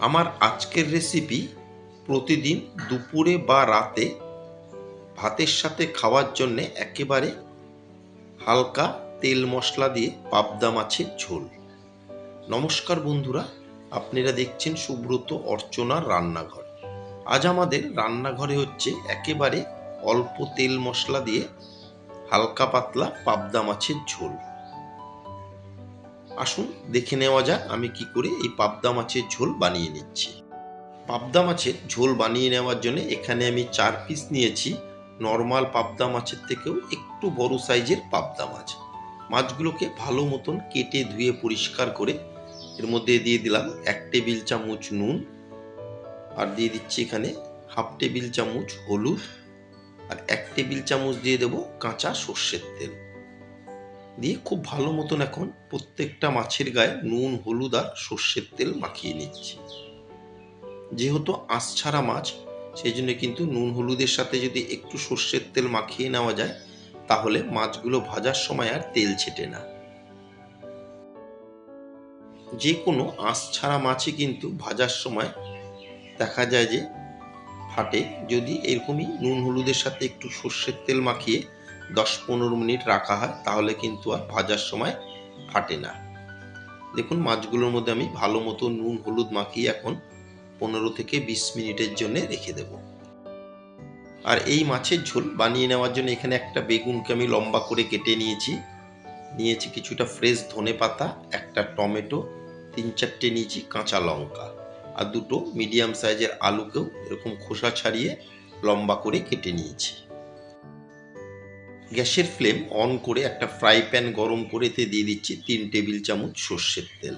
আমার আজকের রেসিপি প্রতিদিন দুপুরে বা রাতে ভাতের সাথে খাওয়ার জন্যে একেবারে হালকা তেল মশলা দিয়ে পাবদা মাছের ঝোল। নমস্কার বন্ধুরা, আপনারা দেখছেন সুব্রত অর্চনার রান্নাঘর। আজ আমাদের রান্নাঘরে হচ্ছে একেবারে অল্প তেল মশলা দিয়ে হালকা পাতলা পাবদা মাছের ঝোল। আসুন, দেখে নেওয়া যাক আমি কি করে এই পাবদা মাছের ঝোল বানিয়ে নিচ্ছি। পাবদা মাছের ঝোল বানিয়ে নেওয়ার জন্য এখানে আমি চার পিস নিয়েছি। নর্মাল পাবদা মাছের থেকেও একটু বড় সাইজের পাবদা মাছ। মাছগুলোকে ভালো মতন কেটে ধুয়ে পরিষ্কার করে এর মধ্যে দিয়ে দিলাম এক টেবিল চামচ নুন আর দিয়ে দিচ্ছি এখানে হাফ টেবিল চামচ হলুদ আর এক টেবিল চামচ দিয়ে দেবো কাঁচা সর্ষের তেল। দিয়ে খুব ভালো মতন এখন প্রত্যেকটা মাছের গায়ে নুন, হলুদ আর সর্ষের তেল মাখিয়ে নিচ্ছি। যেহেতু আঁশ ছাড়া মাছ, সেই জন্য কিন্তু নুন, হলুদের সাথে যদি একটু সর্ষের তেল মাখিয়ে নেওয়া যায়, তাহলে মাছগুলো ভাজার সময় আর তেল ছেটে না। যে কোনো আঁশ ছাড়া মাছই কিন্তু ভাজার সময় দেখা যায় যে ফাটে। যদি এরকমই নুন, হলুদের সাথে একটু সর্ষের তেল মাখিয়ে দশ পনেরো মিনিট রাখা হয়, তাহলে কিন্তু আর ভাজার সময় ফাটে না। দেখুন, মাছগুলোর মধ্যে আমি ভালো মতো নুন, হলুদ মাখিয়ে এখন পনেরো থেকে বিশ মিনিটের জন্য রেখে দেব। আর এই মাছের ঝোল বানিয়ে নেওয়ার জন্য এখানে একটা বেগুনকে আমি লম্বা করে কেটে নিয়েছি। নিয়েছি কিছুটা ফ্রেশ ধনে পাতা, একটা টমেটো, তিন চারটে নিয়েছি কাঁচা লঙ্কা আর দুটো মিডিয়াম সাইজের আলুকেও এরকম খোসা ছাড়িয়ে লম্বা করে কেটে নিয়েছি। গ্যাসের ফ্লেম অন করে একটা ফ্রাই প্যান গরম করে এতে দিয়ে দিচ্ছি তিন টেবিল চামচ সর্ষের তেল।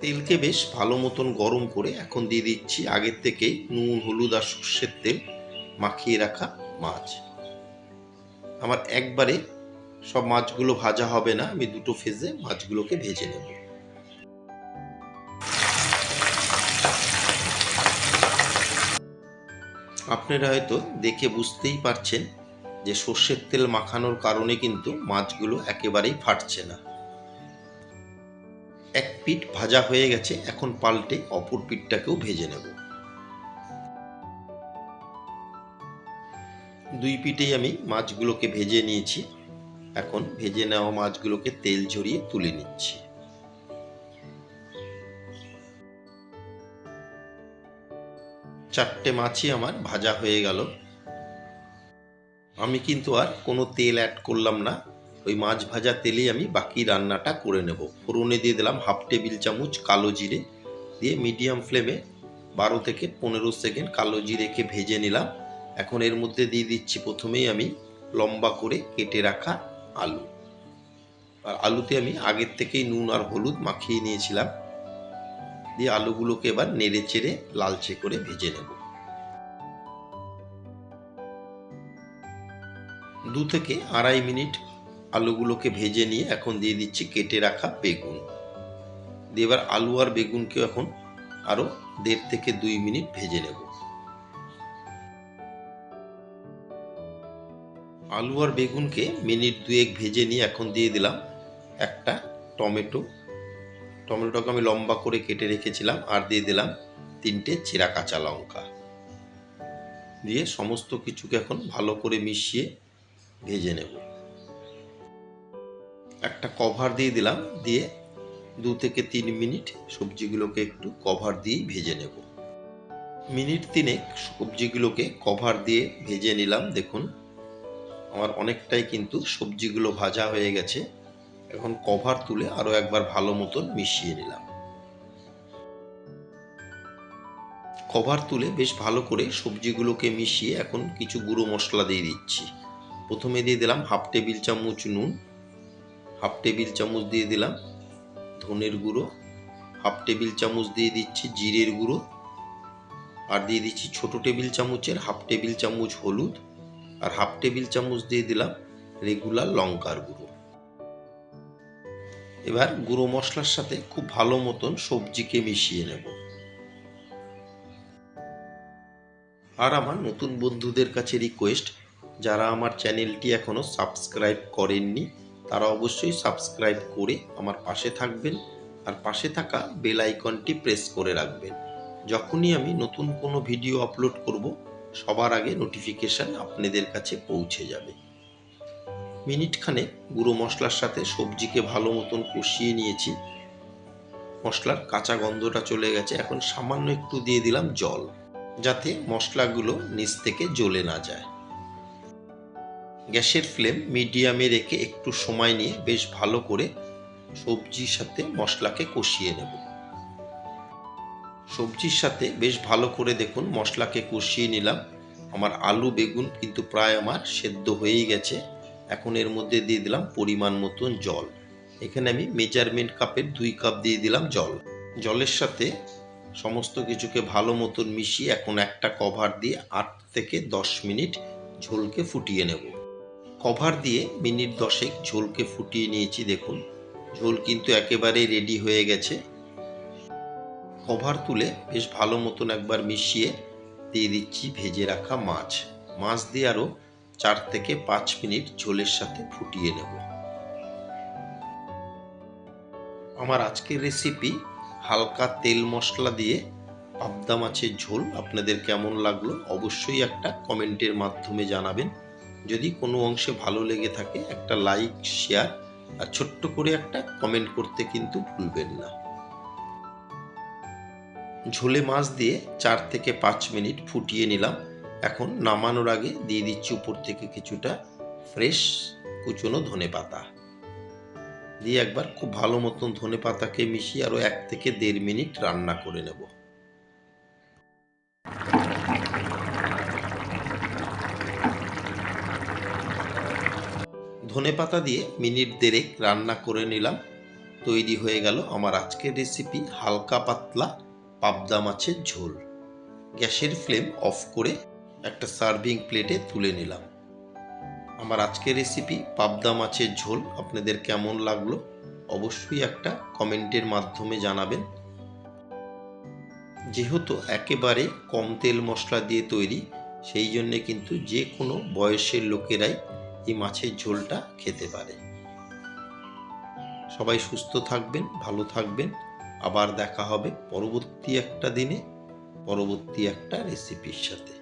তেলকে বেশ ভালো মতন গরম করে এখন দিয়ে দিচ্ছি আগের থেকে নুন, হলুদ আর সর্ষের তেল মাখিয়ে রাখা মাছ। আমার একবারে সব মাছগুলো ভাজা হবে না, আমি দুটো ফেজে মাছগুলোকে ভেজে নেব। আপনারা হয়তো দেখে বুঝতেই পারছেন যে সর্ষের তেল মাখানোর কারণে কিন্তু মাছগুলো একেবারেই ফাটছে না। এক পিঠ ভাজা হয়ে গেছে, এখন পাল্টে অপর পিঠটাকেও ভেজে নেব। দুই পিঠেই আমি মাছগুলোকে ভেজে নিয়েছি। এখন ভেজে নেওয়া মাছগুলোকে তেল ঝরিয়ে তুলে নিচ্ছি। চারটে মাছই আমার ভাজা হয়ে গেল। আমি কিন্তু আর কোনো তেল অ্যাড করলাম না। ওই মাছ ভাজা তেলেই আমি বাকি রান্নাটা করে নেব। ফোড়নে দিয়ে দিলাম হাফ টেবিল চামচ কালো জিরে দিয়ে মিডিয়াম ফ্লেমে বারো থেকে পনেরো সেকেন্ড কালো জিরেকে ভেজে নিলাম। এখন এর মধ্যে দিয়ে দিচ্ছি প্রথমেই আমি লম্বা করে কেটে রাখা আলু। আর আলুতে আমি আগের থেকেই নুন আর হলুদ মাখিয়ে নিয়েছিলাম। দিয়ে আলুগুলোকে এবার নেড়ে চেড়ে লালচে করে ভেজে নেব। দু থেকে আড়াই মিনিট আলুগুলোকে ভেজে নিয়ে এখন দিয়ে দিচ্ছি কেটে রাখা বেগুন। দিয়ে এবার আলু আর বেগুনকে এখন আরও দেড় থেকে দুই মিনিট ভেজে নেব। আলু আর বেগুনকে মিনিট দুয়েক ভেজে নিয়ে এখন দিয়ে দিলাম একটা টমেটো টমেটোটাকে আমি লম্বা করে কেটে রেখেছিলাম আর দিয়ে দিলাম তিনটে চেরা কাঁচা লঙ্কা। দিয়ে সমস্ত কিছুকে এখন ভালো করে মিশিয়ে ভেজে নেব। একটা কভার দিয়ে দিলাম, দিয়ে দু থেকে তিন মিনিট সবজিগুলোকে একটু কভার দিয়ে ভেজে নেব। মিনিট তিনেক সবজিগুলোকে কভার দিয়ে ভেজে নিলাম। দেখুন, আমার অনেকটাই কিন্তু সবজিগুলো ভাজা হয়ে গেছে। এখন কভার তুলে আরও একবার ভালো মতন মিশিয়ে নিলাম। কভার তুলে বেশ ভালো করে সবজিগুলোকে মিশিয়ে এখন কিছু গুঁড়ো মশলা দিয়ে দিচ্ছি। প্রথমে দিয়ে দিলাম হাফ টেবিল চামচ নুন হাফ টেবিল চামচ দিয়ে দিলাম ধনের গুঁড়ো হাফ টেবিল চামচ দিয়ে দিচ্ছি জিরের গুঁড়ো আর দিয়ে দিচ্ছি ছোট টেবিল চামচের হাফ টেবিল চামচ হলুদ আর হাফ টেবিল চামচ দিয়ে দিলাম রেগুলার লঙ্কার গুঁড়ো। এবার গুঁড়ো মশলার সাথে খুব ভালো মতন সবজিকে মিশিয়ে নেব। আর আমার নতুন বন্ধুদের কাছে রিকোয়েস্ট যারা আমার চ্যানেলটি এখনও সাবস্ক্রাইব করেননি, তারা অবশ্যই সাবস্ক্রাইব করে আমার পাশে থাকবেন আর পাশে থাকা বেল আইকনটি প্রেস করে রাখবেন। যখনই আমি নতুন কোনো ভিডিও আপলোড করব, সবার আগে নোটিফিকেশান আপনাদের কাছে পৌঁছে যাবে। মিনিট খানেক গুঁড়ো মশলার সাথে সবজিকে ভালো মতন কষিয়ে নিয়েছি। মশলার কাঁচা গন্ধটা চলে গেছে। এখন সামান্য একটু দিয়ে দিলাম জল, যাতে মশলাগুলো নিচ থেকে জ্বলে না যায়। গ্যাসের ফ্লেম মিডিয়ামে রেখে একটু সময় নিয়ে বেশ ভালো করে সবজির সাথে মশলাকে কষিয়ে নেব। সবজির সাথে বেশ ভালো করে দেখুন মশলাকে কষিয়ে নিলাম। আমার আলু, বেগুন কিন্তু প্রায় আমার সেদ্ধ হয়েই গেছে। এখন এর মধ্যে দিয়ে দিলাম পরিমাণ মতন জল। এখানে আমি মেজারমেন্ট কাপের দুই কাপ দিয়ে দিলাম জল। জলের সাথে সমস্ত কিছুকে ভালো মতন মিশিয়ে এখন একটা কভার দিয়ে আট থেকে দশ মিনিট ঝোলকে ফুটিয়ে নেব। কভার দিয়ে মিনিট দশেক ঝোলকে ফুটিয়ে নিয়েছি দেখুন। ঝোল কিন্তু একেবারে রেডি হয়ে গেছে। কভার তুলে বেশ ভালো মতন একবার মিশিয়ে দিয়ে দিচ্ছি ভেজে রাখা মাছ। মাছ দিয়ে আরও চার থেকে পাঁচ মিনিট ঝোলের সাথে ফুটিয়ে নেব। আমার আজকের রেসিপি হালকা তেল মশলা দিয়ে পাবদা মাছের ঝোল। আপনাদের কেমন লাগল অবশ্যই একটা কমেন্টের মাধ্যমে জানাবেন। যদি কোনো অংশে ভালো লেগে থাকে, একটা লাইক শেয়ার আর ছোট্ট করে একটা কমেন্ট করতে কিন্তু ভুলবেন না। ঝোলে মাছ দিয়ে চার থেকে পাঁচ মিনিট ফুটিয়ে নিলাম। এখন নামানোর আগে দিয়ে দিচ্ছি উপর থেকে কিছুটা ফ্রেশ কুচনো ধনে পাতা। দিয়ে একবার খুব ভালো মতন ধনে পাতাকে মিশিয়ে আরও এক থেকে দেড় মিনিট রান্না করে নেব। ধনে পাতা দিয়ে মিনিট দেড়েক রান্না করে নিলাম। তৈরি হয়ে গেল আমার আজকের রেসিপি হালকা পাতলা পাবদা মাছের ঝোল। গ্যাসের ফ্লেম অফ করে একটা সার্ভিং প্লেটে তুলে নিলাম। আমার আজকের রেসিপি পাবদা মাছের ঝোল, আপনাদের কেমন লাগল অবশ্যই একটা কমেন্টের মাধ্যমে জানাবেন। যেহেতু একেবারে কম তেল মশলা দিয়ে তৈরি, সেই জন্যে কিন্তু যে কোনো বয়সের লোকেরাই এই মাছের ঝোলটা খেতে পারে। সবাই সুস্থ থাকবেন, ভালো থাকবেন। আবার দেখা হবে পরবর্তী একটা দিনে, পরবর্তী একটা রেসিপির সাথে।